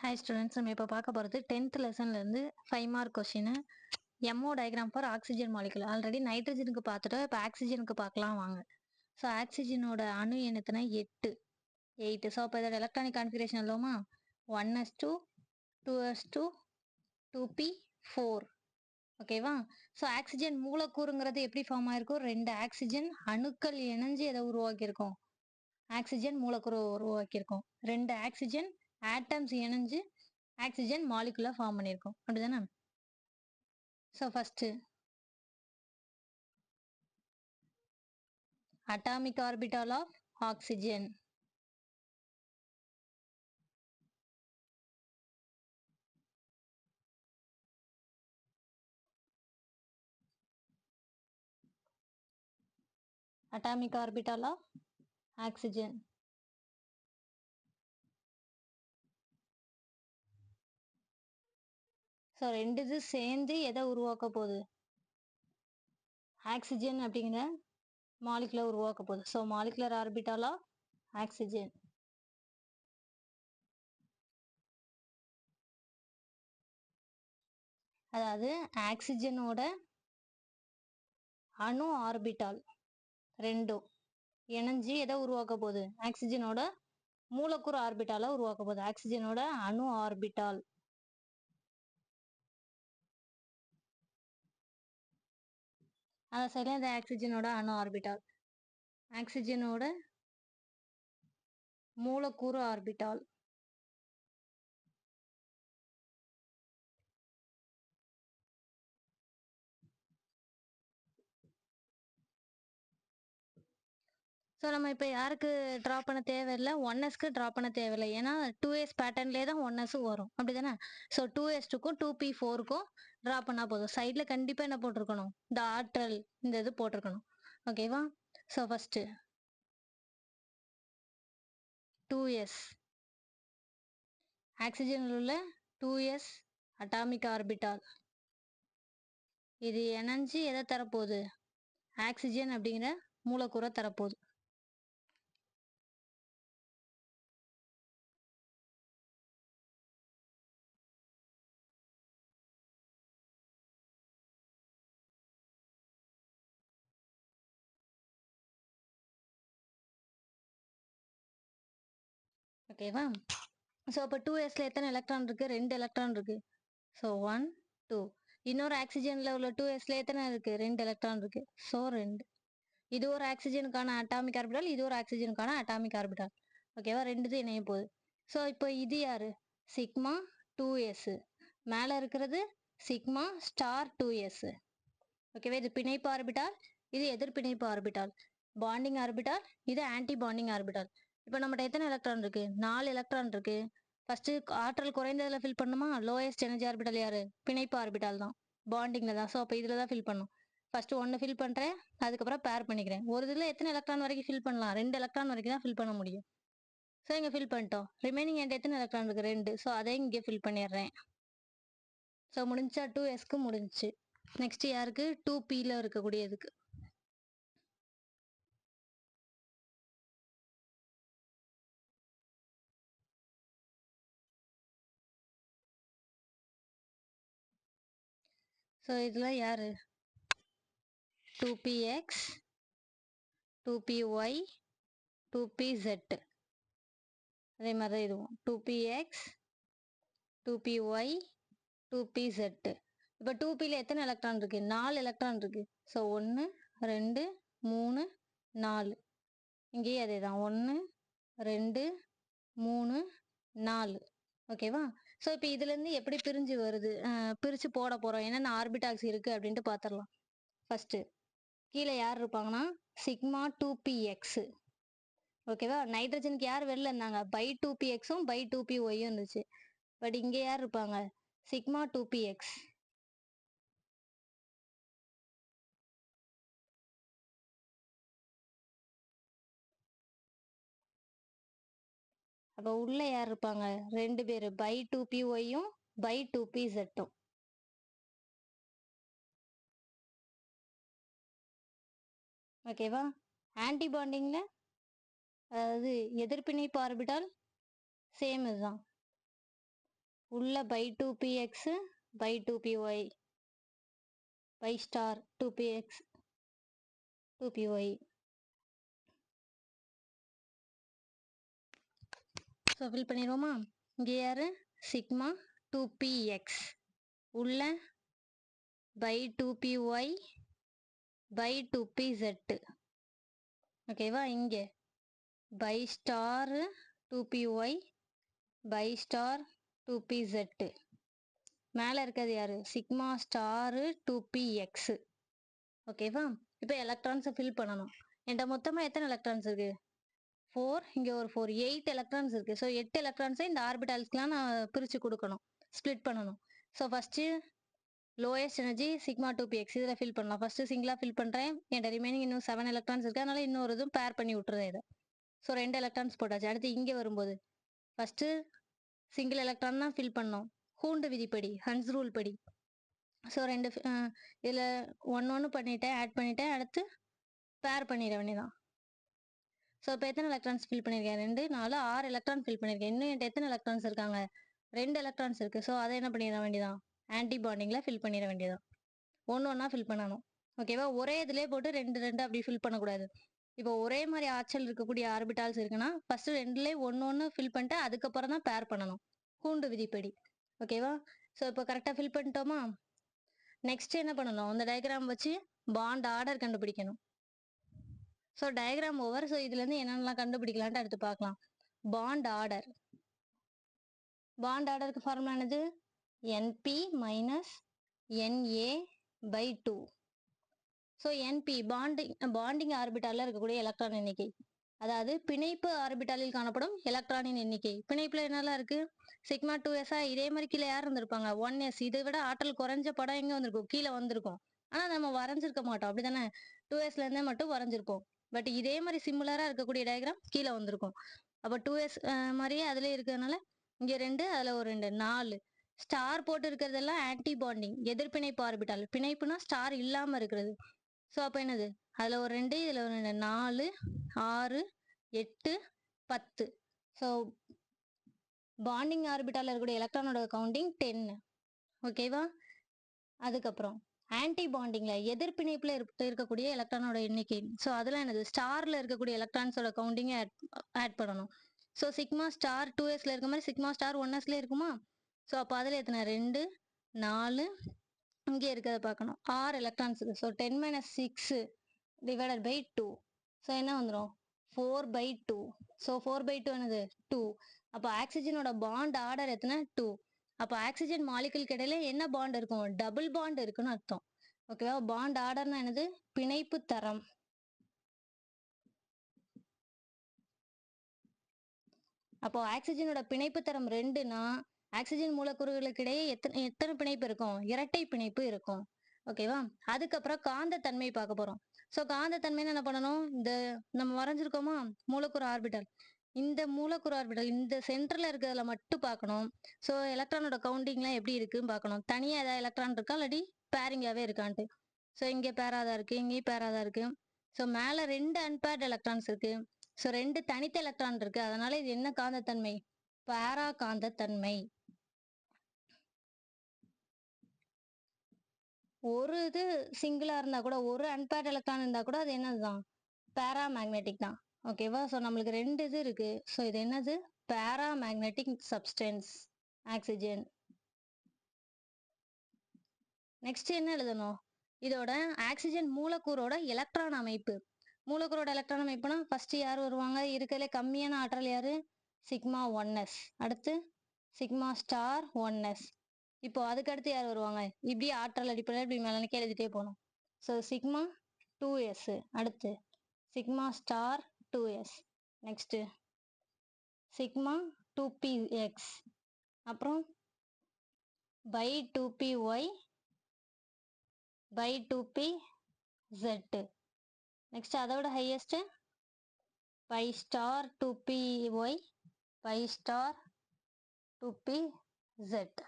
Hi students நம்ம இப்போ பார்க்க போகிறது tenth லெசன்லேருந்து five mark question M O diagram for oxygen molecule already நைட்ரஜனுக்கு பார்த்துட்டோம் இப்போ ஆக்சிஜனுக்கு பார்க்கலாம் வாங்க. ஸோ ஆக்சிஜனோட அணு எண்ணத்தினா எட்டு. எயிட்டு ஸோ அப்போ இதோட electronic configuration இல்லோமா one S two two S two two P four ஓகேவா ஸோ ஆக்சிஜன் மூலக்கூறுங்கிறது எப்படி ஃபார்ம் ஆயிருக்கும்? ரெண்டு ஆக்சிஜன் அணுக்கள் இணைஞ்சு எதை உருவாக்கியிருக்கோம்? ஆக்சிஜன் மூலக்கூறு உருவாக்கியிருக்கோம். ரெண்டு ஆக்சிஜன் ஆட்டம்ஸ் இணைஞ்சு ஆக்சிஜன் மாலிகுலா ஃபார்ம் பண்ணியிருக்கோம். அப்படிதானே? So first atomic orbital of oxygen atomic orbital of oxygen. So ரெண்டு இது சேர்ந்து எதை உருவாக்க போகுது? ஆக்சிஜன் அப்படிங்கிற மாலிகுலர் உருவாக்க போகுது. ஸோ மாலிகுலர் ஆர்பிட்டாலா ஆக்சிஜன். அதாவது ஆக்சிஜனோட அணு ஆர்பிட்டால் ரெண்டும் இணைஞ்சு எதை உருவாக்க போகுது? ஆக்சிஜனோட மூலக்கூறு ஆர்பிட்டால உருவாக்க போகுது. ஆக்சிஜனோட அணு ஆர்பிட்டால் அதை சைடில் இந்த ஆக்சிஜனோட அணு ஆர்பிட்டால் ஆக்சிஜனோட மூலக்கூறு ஆர்பிட்டால். ஸோ நம்ம இப்போ யாருக்கு ட்ரா பண்ண தேவையில்லை? ஒன் எஸ்க்கு ட்ரா பண்ண தேவையில்லை. ஏன்னா டூ எஸ் பேட்டர்ன்லேயே தான் ஒன் எஸ் வரும். அப்படி தானே so two S two P ஃபோருக்கும் draw பண்ணால் போதும். சைடில் கண்டிப்பாக என்ன போட்டிருக்கணும்? இந்த ஆற்றல் இந்த இது போட்டிருக்கணும். ஓகேவா ஸோ ஃபஸ்ட்டு டூ எஸ் ஆக்சிஜனில் உள்ள டூ எஸ் அட்டாமிக் ஆர்பிட்டால் இது எனர்ஜி எதை தரப்போகுது? ஆக்சிஜன் அப்படிங்கிற மூலக்கூறை தரப்போகுது. ஓகேவா? ஸோ அப்போ டூ எஸ்ல எத்தனை எலக்ட்ரான் இருக்கு? ரெண்டு எலக்ட்ரான் இருக்கு. ஸோ ஒன் டூ இன்னொரு ஆக்சிஜன்ல உள்ள டூ எஸ்ல எத்தனை இருக்கு? ரெண்டு எலக்ட்ரான் இருக்கு. ஸோ ரெண்டு. இது ஒரு ஆக்சிஜனுக்கான அட்டாமிக் ஆர்பிட்டால் இது ஒரு ஆக்சிஜனுக்கான அட்டாமிக் ஆர்பிட்டால் ஓகேவா? ரெண்டு இணைய போகுது. ஸோ இப்போ இது யாரு? சிக்மா டூ எஸ் மேலே இருக்கிறது சிக்மா ஸ்டார் டூ எஸ் ஓகேவா? இது பிணைப்பு ஆர்பிட்டால் இது எதிர்பிணைப்பு ஆர்பிட்டால் பாண்டிங் ஆர்பிட்டால் இது ஆன்டி பாண்டிங் ஆர்பிட்டால் இப்போ நம்மகிட்ட எத்தனை எலக்ட்ரான் இருக்கு? நாலு எலக்ட்ரான் இருக்கு. ஃபர்ஸ்ட் ஆற்றல் குறைந்ததுல ஃபில் பண்ணுமா? லோயஸ்ட் எனர்ஜி ஆர்பிட்டல் யாரு? பிணைப்பு ஆர்பிட்டால் தான். பாண்டிங்ல தான். ஸோ அப்போ இதுல தான் ஃபில் பண்ணும். ஃபர்ஸ்ட் ஒன்று ஃபில் பண்றேன். அதுக்கப்புறம் பேர் பண்ணிக்கிறேன். ஒரு இதுல எத்தனை எலக்ட்ரான் வரைக்கும் ஃபில் பண்ணலாம்? ரெண்டு எலக்ட்ரான் வரைக்கும் தான் ஃபில் பண்ண முடியும். ஸோ இங்கே ஃபில் பண்ணிட்டோம். ரிமைனிங் எண்ட் எத்தனை எலக்ட்ரான் இருக்கு? ரெண்டு. ஸோ அதையும் இங்கே ஃபில் பண்ணிடுறேன். ஸோ முடிஞ்சா டூ எஸ்க்கு முடிஞ்சுச்சு. நெக்ஸ்ட் யாருக்கு? டூ பியில் இருக்கக்கூடியதுக்கு. ஸோ இதில் யார்? Two P X two P Y two P Z அதே மாதிரி தான் இதுவும். Two P X two P Y two P Z இப்போ டூ பியில் எத்தனை எலக்ட்ரான் இருக்குது நாலு எலக்ட்ரான் இருக்குது ஸோ ஒன்று ரெண்டு மூணு நாலு. இங்கேயும் அதே தான் ஒன்று ரெண்டு மூணு நாலு. ஓகேவா ஸோ இப்போ இதுலேருந்து எப்படி பிரிஞ்சு வருது? பிரித்து போட போகிறோம் என்னென்ன ஆர்பிட்டாக்ஸ் இருக்குது அப்படின்ட்டு பார்த்துடலாம் ஃபஸ்ட்டு கீழே யார் இருப்பாங்கன்னா? Sigma two P X. ஓகேவா நைட்ரஜனுக்கு யார் வெளில இருந்தாங்க? பை டூ பி எக்ஸும் பை டூ பி ஒய்யும் இருந்துச்சு. பட் இங்கே யார் இருப்பாங்க? Sigma two P X. அப்போ உள்ள யார் இருப்பாங்க? ரெண்டு பேர். பை டூ பி ஒய்யும் பை டூ பி ஜெட்டும் ஓகேவா ஆன்டி பாண்டிங்கில் அதாவது எதிர்ப்பிணைப்பு ஆர்பிட்டால் சேம் இதுதான் உள்ள pi two P X pi two P Y. Pi star two P X two P Y. So fill பண்ணிடுவோமா? இங்கே யாரு? சிக்மா டூ பி எக்ஸ் உள்ள pi two P Y pi two P Z ஓகேவா இங்கே. Pi star two P Y pi star two P Z மேலே இருக்கிறது யாரு? Sigma star two P X ஓகேவா இப்போ எலக்ட்ரான்ஸை ஃபில் பண்ணணும். என்கிட்ட மொத்தமாக எத்தனை எலக்ட்ரான்ஸ் இருக்குது ஃபோர் இங்கே ஒரு ஃபோர் எயிட் எலக்ட்ரான்ஸ் இருக்கு. ஸோ எட்டு எலக்ட்ரான்ஸை இந்த ஆர்பிட்டால்ஸ்க்குலாம் நான் பிரித்து கொடுக்கணும். ஸ்ப்ளிட் பண்ணணும். So first lowest energy sigma two P X இதில் ஃபில் பண்ணலாம். ஃபஸ்ட்டு சிங்கிளாக ஃபில் பண்ணுறேன் என்கிட்ட ரிமைனிங் இன்னும் செவன் எலக்ட்ரான்ஸ் இருக்குது அதனால இன்னொரு இதுவும் பேர் பண்ணி விட்டுறேன் இதை. ஸோ ரெண்டு எலக்ட்ரான்ஸ் போட்டாச்சு. அடுத்து இங்கே வரும்போது. ஃபஸ்ட்டு சிங்கிள் எலக்ட்ரான் தான் ஃபில் பண்ணோம். கூண்டு விதிப்படி ஹன்ஸ் ரூல் படி. ஸோ ரெண்டு இதில் ஒன்று ஒன்று பண்ணிட்டேன். ஆட் பண்ணிட்டேன். அடுத்து பேர் பண்ணிட வேண்டியதான் ஸோ இப்போ எத்தனை எலக்ட்ரான்ஸ் ஃபில் பண்ணியிருக்கேன் ரெண்டு நாலு ஆறு எலக்ட்ரான் ஃபில் பண்ணியிருக்கேன் இன்னும் என்கிட்ட எத்தனை எலக்ட்ரான்ஸ் இருக்காங்க? ரெண்டு எலக்ட்ரான்ஸ் இருக்குது ஸோ அதை என்ன பண்ணிட வேண்டியதான் ஆன்டிபாண்டிங்கில் ஃபில் பண்ணிட வேண்டியதான் ஒன்று ஒன்றா ஃபில் பண்ணணும். ஓகேவா ஒரே இதிலே போட்டு ரெண்டு ரெண்டு அப்படி ஃபில் பண்ணக்கூடாது. இப்போ ஒரே மாதிரி ஆற்றல் இருக்கக்கூடிய ஆர்பிட்டால்ஸ் இருக்குன்னா ஃபர்ஸ்ட் ரெண்டுலேயே ஒன்று ஒன்று ஃபில் பண்ணிட்டு அதுக்கப்புறம் தான் பேர் பண்ணணும். கூண்டு விதிப்படி. ஓகேவா ஸோ இப்போ கரெக்டாக ஃபில் பண்ணிட்டோமா? நெக்ஸ்ட் என்ன பண்ணணும்? அந்த டயக்ராம் வச்சு பாண்ட் ஆர்டர் கண்டுபிடிக்கணும். ஸோ டயக்ராம் ஓவர் ஸோ இதுலேருந்து என்னென்னலாம் கண்டுபிடிக்கலான்ட்டு அடுத்து பார்க்கலாம். பாண்ட் ஆர்டர் பாண்ட் ஆர்டருக்கு ஃபார்முலா என்னது? N B minus N A by two so N B bonding bonding ஆர்பிட்டாலில் இருக்கக்கூடிய எலக்ட்ரான் எண்ணிக்கை. அதாவது பிணைப்பு ஆர்பிட்டாலில் காணப்படும் எலக்ட்ரானின் எண்ணிக்கை. பிணைப்பில் என்னெல்லாம் இருக்கு? சிக்மா டூ எஸ்ஸா இதே மாதிரி கீழே யார் இருந்திருப்பாங்க ஒன் எஸ் இதை விட ஆற்றல் குறைஞ்ச படம் எங்கே வந்திருக்கும்? கீழே வந்திருக்கும். ஆனால் நம்ம வரைஞ்சிருக்க மாட்டோம். அப்படிதானே டூ எஸ்லேருந்தே மட்டும் வரைஞ்சிருப்போம். பட் இதே மாதிரி சிமிலரா இருக்கக்கூடிய டயக்ராம் கீழே வந்திருக்கும். அப்ப டூ எஸ் மாதிரியே அதுல இருக்கிறதுனால இங்க ரெண்டு அதுல ஒரு ரெண்டு நாலு. ஸ்டார் போட்டு இருக்கிறதெல்லாம் ஆன்டி பாண்டிங் எதிர்பிணைப்பு ஆர்பிட்டால் பிணைப்புனா ஸ்டார் இல்லாம இருக்கிறது. ஸோ அப்போ என்னது? அதுல ஒரு ரெண்டு இதுல ஒரு ரெண்டு நாலு ஆறு எட்டு பத்து. ஸோ பாண்டிங் ஆர்பிட்டால் இருக்கக்கூடிய எலக்ட்ரானோட கவுண்டிங் டென்னு ஓகேவா அதுக்கப்புறம். ஆன்டி பாண்டிங்ல எதிர்ப்பிணைப்புல இருக்கக்கூடிய எலக்ட்ரானோட எண்ணிக்கை. ஸோ அதெல்லாம் என்னது? ஸ்டார்ல இருக்கக்கூடிய எலக்ட்ரான்ஸோட கவுண்டிங்கை ஆட் பண்ணணும். ஸோ சிக்மா ஸ்டார் டூ எஸ்ல இருக்க மாதிரி சிக்மா ஸ்டார் ஒன் எஸ்ல இருக்குமா? ஸோ அப்போ அதில் எத்தனை? ரெண்டு நாலு இங்கே இருக்கிறத பார்க்கணும். ஆறு எலக்ட்ரான்ஸுக்கு so ten minus six divided by two so என்ன வந்துடும் four by two so four by two என்னது? டூ அப்போ ஆக்சிஜனோட பாண்ட் ஆர்டர் எத்தனை? டூ அப்போ ஆக்சிஜன் மாலிகுல் இடையில என்ன பாண்ட் இருக்கும்? டபுள் பாண்ட் இருக்குன்னு அர்த்தம். ஓகேவா பாண்ட் ஆர்டர்னா என்னது? பிணைப்பு தரம். அப்போ ஆக்சிஜனோட பிணைப்பு தரம் ரெண்டுனா ஆக்சிஜன் மூலக்கூறுகளுக்கு இடையே எத்தனை எத்தனை பிணைப்பு இருக்கும்? இரட்டை பிணைப்பு இருக்கும். ஓகேவா அதுக்கப்புறம் காந்த தன்மை பார்க்க போறோம். ஸோ காந்த தன்மைன்னு என்ன பண்ணணும்? இந்த நம்ம வரைஞ்சிருக்கோமா? மூலக்கூறு ஆர்பிட்டல் இந்த மூலக்கூறு ஆர்பிட்டல் இந்த சென்டர்ல இருக்கிறதுல மட்டும் பார்க்கணும். ஸோ எலக்ட்ரானோட கவுண்டிங்லாம் எப்படி இருக்குன்னு பார்க்கணும். தனியாக ஏதாவது எலக்ட்ரான் இருக்கா? இல்லாட்டி பேரிங்காகவே இருக்கான்ட்டு. ஸோ இங்கே பேராதா இருக்கு இங்கேயும் பேராதா இருக்கு. ஸோ மேலே ரெண்டு அன்பேர்டு எலக்ட்ரான்ஸ் இருக்கு. ஸோ ரெண்டு தனித்த எலக்ட்ரான் இருக்கு. அதனால இது என்ன காந்தத்தன்மை? பேரா காந்தத்தன்மை. ஒரு இது சிங்கிளா இருந்தா கூட ஒரு அன்பேர்டு எலக்ட்ரான் இருந்தா கூட அது என்னதுதான்? பேரா மேக்னெட்டிக் தான். ஓகேவா ஸோ நம்மளுக்கு ரெண்டு இது இருக்கு. ஸோ இது என்னது? பேரா மேக்னெட்டிக் சப்ஸ்டன்ஸ் ஆக்சிஜன் நெக்ஸ்ட் என்ன எழுதணும்? இதோட ஆக்சிஜன் மூலக்கூறோட எலக்ட்ரான் அமைப்பு. மூலக்கூறோட எலக்ட்ரான் அமைப்புனா ஃபர்ஸ்ட் யார் வருவாங்க? இருக்கிறதுல கம்மியான ஆற்றல் யாரு? Sigma one S. அடுத்து சிக்மா ஸ்டார் ஒன் எஸ். இப்போ அதுக்கடுத்து யார் வருவாங்க? இப்படி ஆற்றல் அடிப்படையில் இப்படி மேலே எழுதிட்டே போகணும். So sigma two S. அடுத்து sigma star two S next sigma two P X அப்புறம் pi two P Y pi two P Z next அதோட highest pi star two P Y pi star two P Z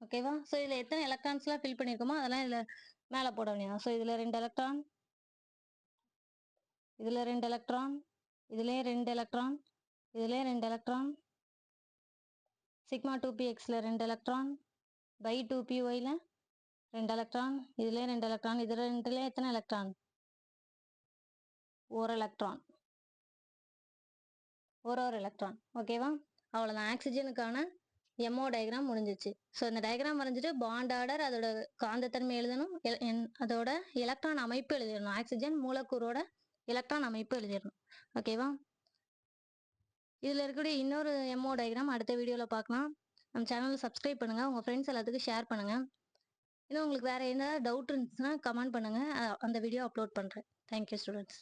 ஓகேவா so இதில் எத்தனை எலக்ட்ரான்ஸ்லாம் fill பண்ணியிருக்கோமோ அதெல்லாம் இதில் மேலே போட வேண்டியதான் ஸோ இதில் ரெண்டு எலக்ட்ரான் இதில் ரெண்டு எலக்ட்ரான் இதுலேயும் ரெண்டு எலக்ட்ரான் இதுலேயும் ரெண்டு எலக்ட்ரான் சிக்மா டூ பி எக்ஸில் ரெண்டு எலக்ட்ரான் பை டூ பி ஒயில் ரெண்டு எலக்ட்ரான் இதுலேயும் ரெண்டு எலக்ட்ரான் இது ரெண்டுலேயும் எத்தனை எலக்ட்ரான் ஒரு எலக்ட்ரான் ஒரு ஒரு எலக்ட்ரான் ஓகேவா அவ்வளோதான் ஆக்சிஜனுக்கான எம்ஓ டயக்ராம் முடிஞ்சிச்சு. ஸோ இந்த டயக்ராம் வரைஞ்சிட்டு பாண்ட் ஆர்டர் அதோட காந்தத்தன்மை எழுதணும். என்- அதோட எலக்ட்ரான் அமைப்பு எழுதணும் ஆக்சிஜன் மூலக்கூறோட எலக்ட்ரான் அமைப்பு எழுதிடணும். ஓகேவா இதில் இருக்கக்கூடிய இன்னொரு எம்ஓ டயக்ராம் அடுத்த வீடியோவில் பார்க்கலாம். நம்ம சேனலை சப்ஸ்கிரைப் பண்ணுங்கள் உங்கள் ஃப்ரெண்ட்ஸ் எல்லாத்துக்கும் ஷேர் பண்ணுங்கள் இன்னும் உங்களுக்கு வேறு என்ன டவுட் இருந்துச்சுன்னா கமெண்ட் பண்ணுங்கள் அந்த வீடியோ அப்லோட் பண்ணுறேன் தேங்க்யூ ஸ்டூடெண்ட்ஸ்